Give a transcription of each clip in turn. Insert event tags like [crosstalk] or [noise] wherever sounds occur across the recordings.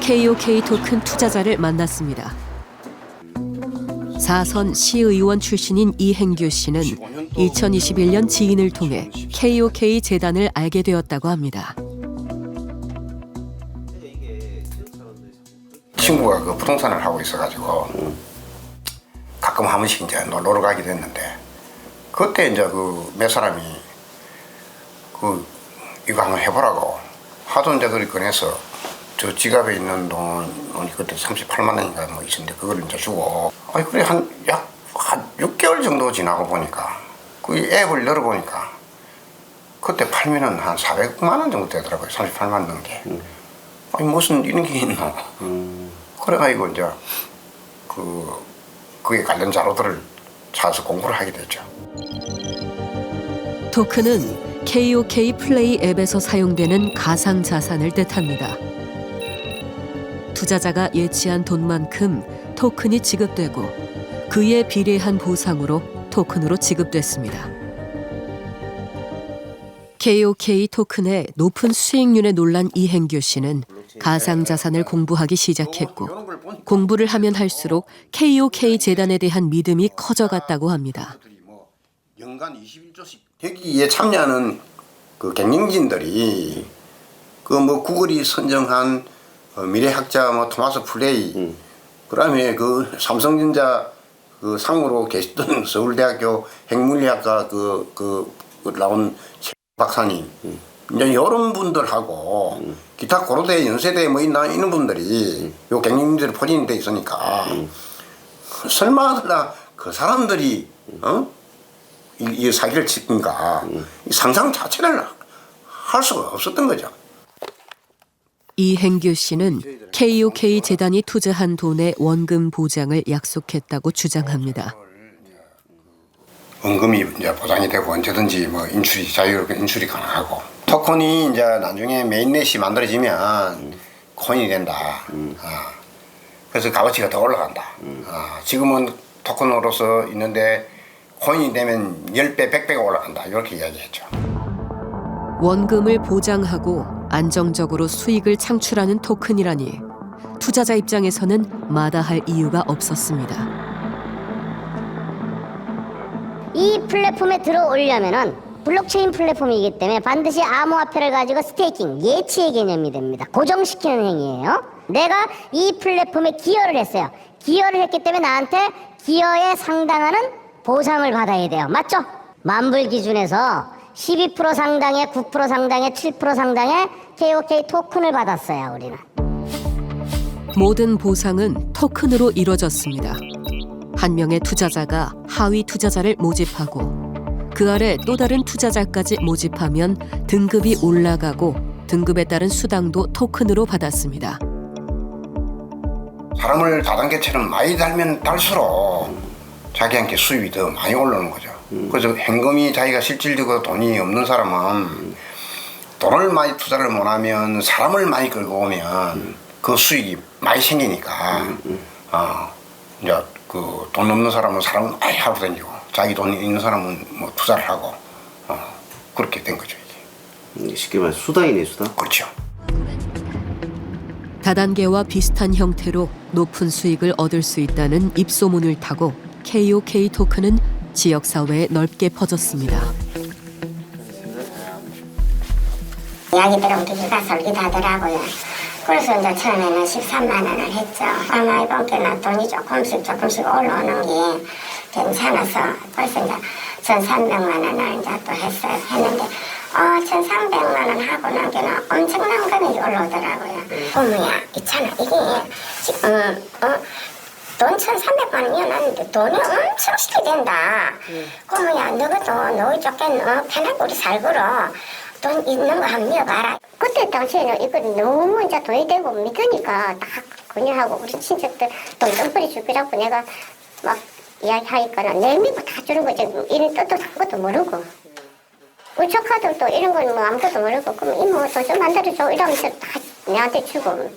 KOK 토큰 투자자를 만났습니다. 사선 시의원 출신인 이행규 씨는 2021년 지인을 통해 KOK 재단을 알게 되었다고 합니다. 친구가 그 부동산을 하고 있어가지고 가끔 한 번씩 이제 놀러 가기도 했는데 그때 이제 그 몇 사람이 그 이거 한번 해보라고 하도 이제 그걸 꺼내서 저 지갑에 있는 돈이 그때 38만 원인가 뭐 있었는데 그걸 이제 주고. 아니 그래 한 약 한 6개월 정도 지나고 보니까 그 앱을 열어보니까 그때 팔면은 한 400만 원 정도 되더라고요 38만 원 넘게. 아니 무슨 이런 게 있나 그래가지고 이제 그 그에 관련 자료들을 찾아서 공부를 하게 됐죠. 토큰은 KOK 플레이 앱에서 사용되는 가상 자산을 뜻합니다. 투자자가 예치한 돈만큼 토큰이 지급되고 그에 비례한 보상으로 토큰으로 지급됐습니다. KOK 토큰의 높은 수익률에 놀란 이행규 씨는 가상 자산을 공부하기 시작했고 공부를 하면 할수록 KOK 재단에 대한 믿음이 커져갔다고 합니다. 뭐 연간 21조씩 여기에 참여하는 그 경영진들이 그 뭐 구글이 선정한 어, 미래학자 뭐 토마스 플레이. 그다음에 그 삼성전자 그 상무로 계시던 [laughs] 서울대학교 핵물리학과 그, 그, 그 나온 최 박사님. 이제 이런 분들하고 기타 고려대 연세대 뭐 있나 이런 분들이 요 경영진들 포진이 돼 있으니까 설마 그 사람들이 어? 이, 이 사기를 치니까 이 상상 자체를 할 수가 없었던 거죠. 이행규 씨는 KOK 재단이 투자한 돈의 원금 보장을 약속했다고 주장합니다. 원금이 이제 보장이 되고 언제든지 뭐 인출이 자유롭게 인출이 가능하고 토큰이 이제 나중에 메인넷이 만들어지면 코인이 된다. 아, 그래서 값어치가 더 올라간다. 아, 지금은 토큰으로서 있는데 코인이 되면 10배, 100배가 올라간다. 이렇게 이야기했죠. 원금을 보장하고 안정적으로 수익을 창출하는 토큰이라니 투자자 입장에서는 마다할 이유가 없었습니다. 이 플랫폼에 들어오려면은 블록체인 플랫폼이기 때문에 반드시 암호화폐를 가지고 스테이킹 예치의 개념이 됩니다. 고정시키는 행위예요. 내가 이 플랫폼에 기여를 했어요. 기여를 했기 때문에 나한테 기여에 상당하는 보상을 받아야 돼요. 맞죠? 만불 기준에서 12% 상당의 9% 상당의 7% 상당의 KOK 토큰을 받았어요. 우리는. 모든 보상은 토큰으로 이뤄졌습니다. 한 명의 투자자가 하위 투자자를 모집하고 그 아래 또 다른 투자자까지 모집하면 등급이 올라가고 등급에 따른 수당도 토큰으로 받았습니다. 사람을 다단계처럼 많이 달면 달수록 자기한테 수입이 더 많이 올라오는 거죠. 그래서 현금이 자기가 실질적으로 돈이 없는 사람은 돈을 많이 투자를 못하면 사람을 많이 끌고 오면 그 수익이 많이 생기니까 어, 이제 그 돈 없는 사람은 사람을 많이 하고 다니고 자기 돈 있는 사람은 뭐 투자를 하고 어, 그렇게 된 거죠 이게. 쉽게 말해 수당이네 수당. 그렇죠. 다단계와 비슷한 형태로 높은 수익을 얻을 수 있다는 입소문을 타고 KOK 토큰은 지역 사회에 넓게 퍼졌습니다. 이야기 들으면 두기가 솔깃하더라고요. 그래서 이제 처음에는 13만 원을 했죠. 아마 이번 게나 돈이 조금씩 조금씩 올라오는 게 괜찮아서 그래서 이제 1,300만 원을 이제 또 했어요. 했는데 어, 1,300만 원 하고 난 게는 엄청난 금액이 올라오더라고요. 어머야, 있잖아. 이게 지금 어, 돈 1,300만 원이었는데 돈이 엄청 쉽게 된다. 그러면 너희도 너희 쪽에 어, 편하게 우리 살고로 돈 있는 거 한번 믿어봐라. 그때 당시에는 이거 너무 이제 돈이 되고 믿으니까 딱 그냥 하고 우리 친척들 돈 덤벌이 주기라고 내가 막 이야기하니까는 내 믿고 다 주는 거지. 이런 뜻도 아무것도 모르고. 우리 조카들 또 이런 건 뭐 아무것도 모르고 그럼 이모 돈좀 만들어줘 이러면서 다 내한테 주고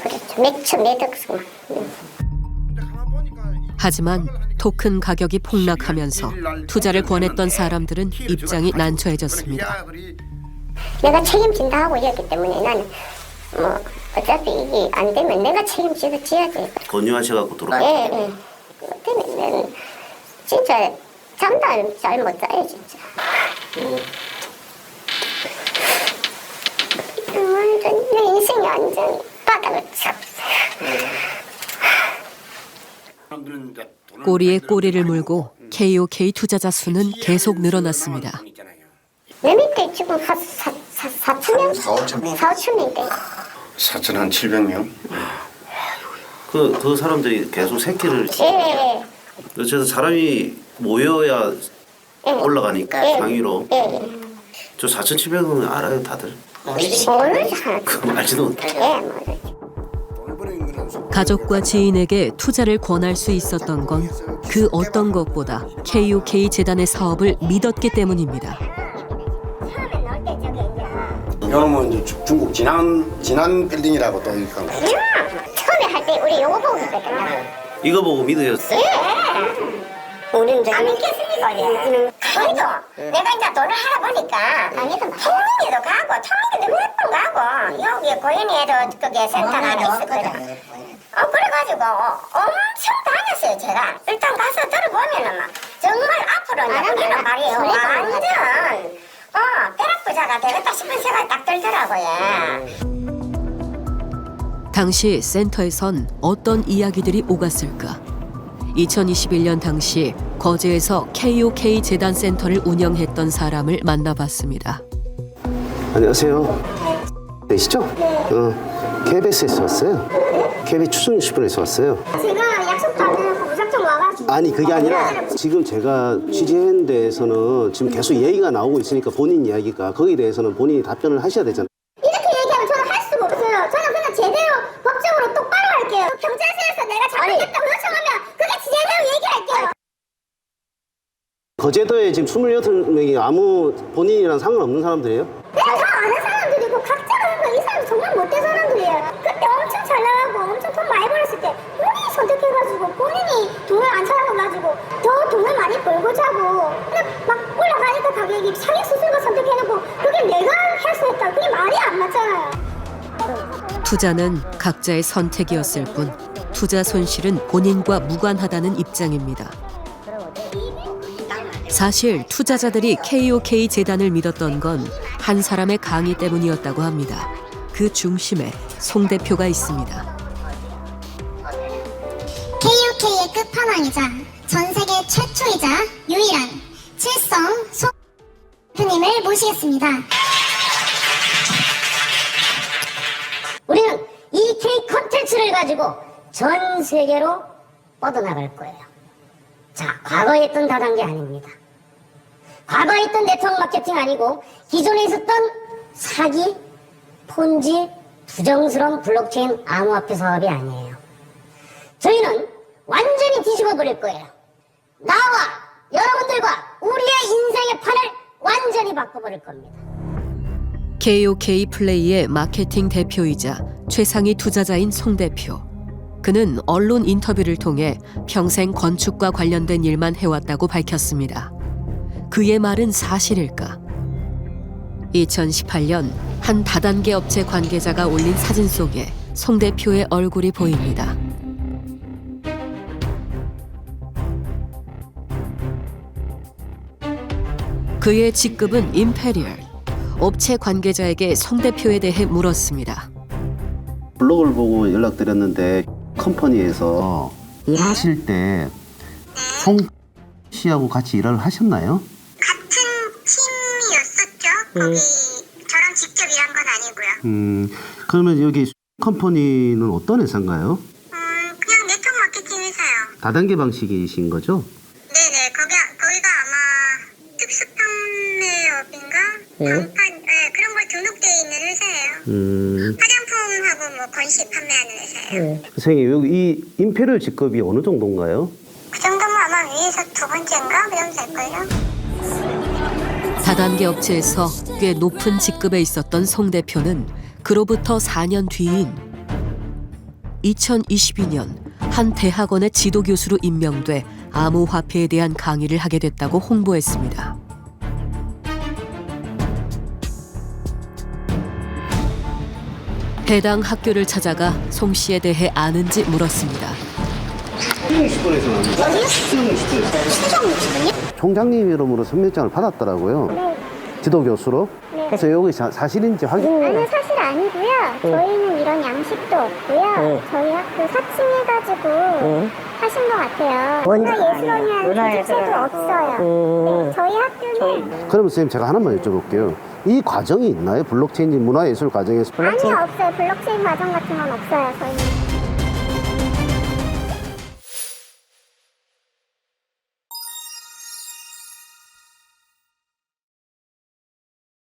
그랬죠. 맥주 매덕스 막. 하지만 토큰 가격이 폭락하면서 투자를 권했던 사람들은 입장이 난처해졌습니다. 내가 책임진다 하고 이랬기 때문에 나는 뭐 어차피 이게 안 되면 내가 책임지고 지야지. 권유하셔갖고 들어. 예, 예. 그것 때문에 진짜 잠도 잘못 자요, 진짜. 완전 내 인생이 완전 바닥을 쳤어요. 돈을 꼬리에 꼬리를 물고 KOK 투자자 수는 계속 늘어났습니다. 내 밑에 지금 한 사, 사, 사천 명? 사오천 명. 사오천 명대. 사천 한 700명. 그, 그 사람들이 계속 새끼를. 예, 예, 그래서 사람이 모여야 예. 올라가니까 예. 상위로. 예, 예. 저 4,700원 알아요, 다들. 모르지. 그거 알지도 못해. 예, 모르지. 가족과 지인에게 투자를 권할 수 있었던 건 그 어떤 것보다 KOK 재단의 사업을 믿었기 때문입니다. 이제 이제 주- 중국 진안 진안 빌딩이라고 또 이렇게 한 거. 야, 처음에 할 때 우리 요거 보고 그랬거든. 이거 보고 믿으셨어. 우리 는 저기 안 믿겠으니까 우리는 거기도 내가 이제 돈을 하다 보니까 통영에도 가고 통영에도 몇번 가고 여기 고현이에도 그게 센터가 하나 있었거든 어 그래가지고 엄청 다녔어요 제가. 일단 가서 들어보면은 막 정말 앞으로 우리는 말이에요. 완전 어 벼락부자가 되겠다 싶은 생각이 딱 들더라고요. 당시 센터에선 어떤 이야기들이 오갔을까? 2021년 당시 거제에서 KOK 재단 센터를 운영했던 사람을 만나봤습니다. 안녕하세요. 되시죠? 어, KBS에서 왔어요. KBS 추석 뉴스편에서 왔어요. 제가 약속 받으려고 무작정 와가지고 아니 그게 아니라 지금 제가 취재한 데에서는 지금 계속 얘기가 나오고 있으니까 본인 이야기가 거기에 대해서는 본인이 답변을 하셔야 되잖아요. 이렇게 얘기하면 저는 할 수가 없어요. 저는 그냥 제대로 법적으로 똑바로 할게요. 경찰서에서 내가 잘못했다고 요청하면 그게 제대로 얘기할게요. 거제도에 지금 28명이 아무 본인이랑 상관없는 사람들이에요? 내가 다 아는 사람들이고 각자가 하는 거이 사람 정말 못된 사람들이에요. 그때 엄청 잘 나가고 엄청 돈 많이 벌었을 때 본인이 선택해가지고 본인이 돈을 안 찾아가지고 더 돈을 많이 벌고 자고 근데 막 올라가니까 가격이 자기 스스로가 선택해놓고 그게 내가 할수 있다. 그게 말이 안 맞잖아요. 투자는 각자의 선택이었을 뿐 투자 손실은 본인과 무관하다는 입장입니다. 사실 투자자들이 KOK 재단을 믿었던 건 한 사람의 강의 때문이었다고 합니다. 그 중심에 송 대표가 있습니다. KOK의 끝판왕이자 전 세계 최초이자 유일한 칠성 소 대표님을 모시겠습니다. 우리는 이 K 컨텐츠를 가지고 전 세계로 뻗어나갈 거예요. 자, 과거에 했던 다단계 아닙니다. 과거에 했던 네트워크 마케팅 아니고 기존에 있었던 사기, 폰지, 부정스러운 블록체인 암호화폐 사업이 아니에요. 저희는 완전히 뒤집어 버릴 거예요. 나와 여러분들과 우리의 인생의 판을 완전히 바꿔버릴 겁니다. KOK 플레이의 마케팅 대표이자 최상위 투자자인 송 대표. 그는 언론 인터뷰를 통해 평생 건축과 관련된 일만 해왔다고 밝혔습니다. 그의 말은 사실일까? 2018년 한 다단계 업체 관계자가 올린 사진 속에 송 대표의 얼굴이 보입니다. 그의 직급은 임페리얼. 업체 관계자에게 송 대표에 대해 물었습니다. 블로그를 보고 연락드렸는데 컴퍼니에서 일하실 때송 씨하고 같이 일을 하셨나요? 같은 팀이었었죠. 거기 저랑 직접 일한 건 아니고요. 음, 그러면 여기 컴퍼니는 어떤 회사인가요? 음, 그냥 네트워크 마케팅 회사요. 다단계 방식이신 거죠? 네네, 거기 거기가 아마 특수 판매업인가 간판 네, 그런 걸 등록되어 있는 회사예요. 음, 화장품 하고 뭐 건식 판매하는 회사예요. 선생님 여기 이 임페리얼 직급이 어느 정도인가요? 그 정도면 아마 위에서 두 번째인가 그럼 될걸요. 다단계 업체에서 꽤 높은 직급에 있었던 송 대표는 그로부터 4년 뒤인 2022년 한 대학원의 지도 교수로 임명돼 암호화폐에 대한 강의를 하게 됐다고 홍보했습니다. 해당 학교를 찾아가 송 씨에 대해 아는지 물었습니다. 총장님 이름으로 선명장을 받았더라고요. 지도 교수로. 그래서 여기 사, 사실인지 확인. 아니요 사실 아니고요. 저희는 이런 양식도 없고요. 저희 학교 사칭해가지고 하신 것 같아요. 문화예술원이라는 주체도 없어요. 네, 저희 학교는 그러면 선생님 제가 하나만 여쭤볼게요. 이 과정이 있나요? 블록체인 문화예술 과정에서. 아니요 없어요. 블록체인 과정 같은 건 없어요. 저희는.